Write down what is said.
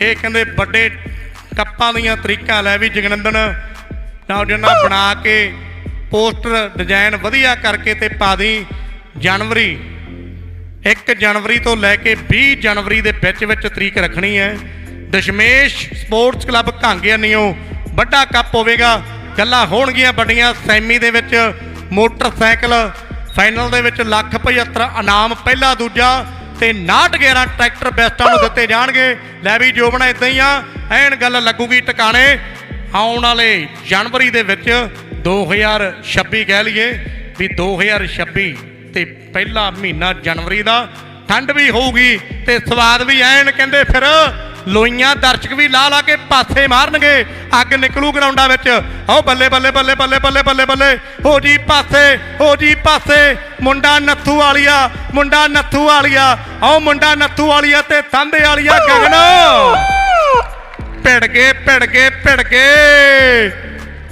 ਇਹ ਕਹਿੰਦੇ ਵੱਡੇ ਕੱਪਾਂ ਦੀਆਂ ਤਰੀਕਾਂ ਲੈ ਵੀ ਜਗਨੰਦਨ ਨੌਜਵਾਨਾਂ ਬਣਾ ਕੇ ਪੋਸਟਰ ਡਿਜ਼ਾਈਨ ਵਧੀਆ ਕਰਕੇ ਤੇ ਪਾ ਦੀ ਜਨਵਰੀ। 1 ਜਨਵਰੀ ਤੋਂ ਲੈ ਕੇ 20 ਜਨਵਰੀ ਦੇ ਵਿੱਚ ਵਿੱਚ ਤਰੀਕ ਰੱਖਣੀ ਹੈ। ਦਸ਼ਮੇਸ਼ ਸਪੋਰਟਸ ਕਲੱਬ ਕਾਂਗਿਆਨੀਓ ਵੱਡਾ ਕੱਪ ਹੋਵੇਗਾ। ਗੱਲਾਂ ਹੋਣਗੀਆਂ ਵੱਡੀਆਂ ਸੈਮੀ ਦੇ ਵਿੱਚ ਮੋਟਰਸਾਈਕਲ ਫਾਈਨਲ ਦੇ ਵਿੱਚ ਲੱਖ 75 ਇਨਾਮ, ਪਹਿਲਾ, ਦੂਜਾ ਤੇ 69 11 ਟਰੈਕਟਰ ਬੈਸਟਾਂ ਨੂੰ ਦਿੱਤੇ ਜਾਣਗੇ। ਲੈ ਵੀ ਜੋਬਣਾ ਇਦਾਂ ਹੀ ਆ, ਐਨ ਗੱਲ ਲੱਗੂਗੀ ਟਿਕਾਣੇ। ਆਉਣ ਵਾਲੇ ਜਨਵਰੀ ਦੇ ਵਿੱਚ 2026 ਕਹਿ ਲਈਏ ਵੀ 2026 ਤੇ ਪਹਿਲਾ ਮਹੀਨਾ ਜਨਵਰੀ ਦਾ। ਠੰਡ ਵੀ ਹੋਊਗੀ ਤੇ ਸਵਾਦ ਵੀ ਐਨ, ਕਹਿੰਦੇ ਫਿਰ ਲੋਈਆਂ ਦਰਸ਼ਕ ਵੀ ਲਾ ਲਾ ਕੇ ਪਾਸੇ ਮਾਰਨਗੇ। ਅੱਗ ਨਿਕਲੂ ਗਰਾਊਂਡਾਂ ਵਿੱਚ। ਆਓ ਬੱਲੇ ਬੱਲੇ ਬੱਲੇ ਬੱਲੇ ਬੱਲੇ ਬੱਲੇ ਬੱਲੇ। ਹੋ ਜੀ ਪਾਸੇ ਹੋ ਜੀ ਪਾਸੇ। ਮੁੰਡਾ ਨੱਥੂ ਵਾਲੀਆ ਮੁੰਡਾ ਨੱਥੂ ਵਾਲੀਆ। ਆਓ ਮੁੰਡਾ ਨੱਥੂ ਵਾਲੀਆ ਤੇ ਤਾਂਦੇ ਵਾਲੀਆ ਗਗਨ। ਭਿੜ ਗਏ ਭਿੜ ਗਏ ਭਿੜ ਗਏ।